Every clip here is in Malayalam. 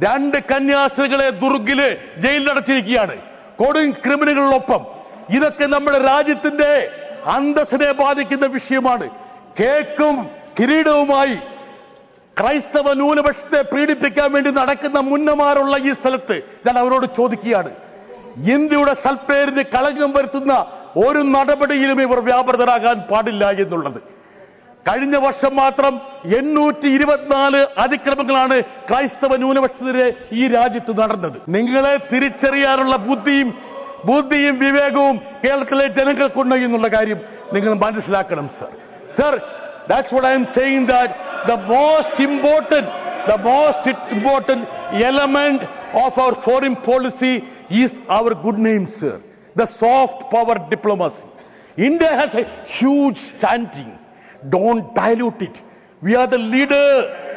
രണ്ട് കന്യാസ്ത്രീകളെ ദുർഗിൽ ജയിലിലടച്ചിരിക്കുകയാണ് കൊടും ക്രിമിനലുകളൊപ്പം. ഇതൊക്കെ നമ്മുടെ രാജ്യത്തിന്റെ അന്തസ്സിനെ ബാധിക്കുന്ന വിഷയമാണ്. കേക്കും കിരീടവുമായി ക്രൈസ്തവ ന്യൂനപക്ഷത്തെ പീഡിപ്പിക്കാൻ വേണ്ടി നടക്കുന്ന മുന്നമാരുള്ള ഈ സ്ഥലത്ത് ഞാൻ അവരോട് ചോദിക്കുകയാണ്. ഇന്ത്യയുടെ സൽപ്പേരിന് കളങ്കം വരുത്തുന്ന ഒരു നടപടിയിലും ഇവർ വ്യാപൃതരാകാൻ പാടില്ല എന്നുള്ളത്. കഴിഞ്ഞ വർഷം മാത്രം എണ്ണൂറ്റി ഇരുപത്തിനാല് അതിക്രമങ്ങളാണ് ക്രൈസ്തവ ന്യൂനപക്ഷത്തിനെ ഈ രാജ്യത്ത് നടന്നത്. നിങ്ങളെ തിരിച്ചറിയാനുള്ള ബുദ്ധിയും ബുദ്ധിയും വിവേകവും കേരളത്തിലെ ജനങ്ങൾക്കുണ്ട് എന്നുള്ള കാര്യം നിങ്ങൾ മനസ്സിലാക്കണം sir sir that's I'm that the most important the most important element of our foreign policy is our good name sir the soft power diplomacy India has a huge standing don't dilute it. We are the leader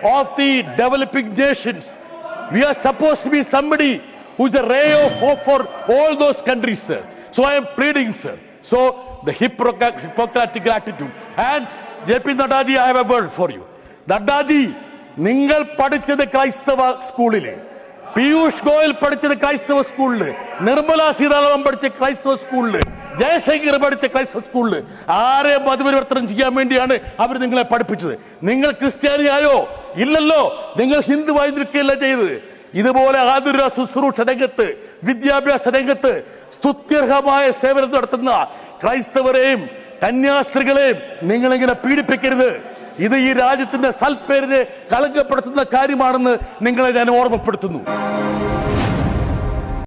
of the developing nations. We are supposed to be somebody who's a ray of hope for all those countries, sir. So I am pleading, sir. So the Hippocra- Hippocratic attitude. And JP Nadaji, I have a word for you. നഡ്ഡാജി നിങ്ങൾ പഠിച്ചത് ക്രൈസ്തവ സ്കൂളില് പീയൂഷ് ഗോയൽ പഠിച്ചത് ക്രൈസ്തവ സ്കൂളിൽ. നിർമ്മല സീതാരാമൻ പഠിച്ച ക്രൈസ്തവ സ്കൂളിൽ. ജയശങ്കർ പഠിച്ച ക്രൈസ്തവ സ്കൂളിൽ. ആരെ മതപരിവർത്തനം ചെയ്യാൻ വേണ്ടിയാണ് അവർ നിങ്ങളെ പഠിപ്പിച്ചത്? നിങ്ങൾ ക്രിസ്ത്യാനിയായോ? ഇല്ലല്ലോ. നിങ്ങൾ ഹിന്ദുവായി നിൽക്കുകയല്ല ചെയ്തത്. ഇതുപോലെ ആതുര ശുശ്രൂഷ രംഗത്ത് വിദ്യാഭ്യാസ രംഗത്ത് സ്തുത്യർഹമായ സേവനം നടത്തുന്ന ക്രൈസ്തവരെയും കന്യാസ്ത്രീകളെയും നിങ്ങളിങ്ങനെ പീഡിപ്പിക്കരുത്. ഇത് ഈ രാജ്യത്തിന്റെ സൽപ്പേരിനെ കളങ്കപ്പെടുത്തുന്ന കാര്യമാണെന്ന് നിങ്ങളെ ഞാൻ ഓർമ്മപ്പെടുത്തുന്നു.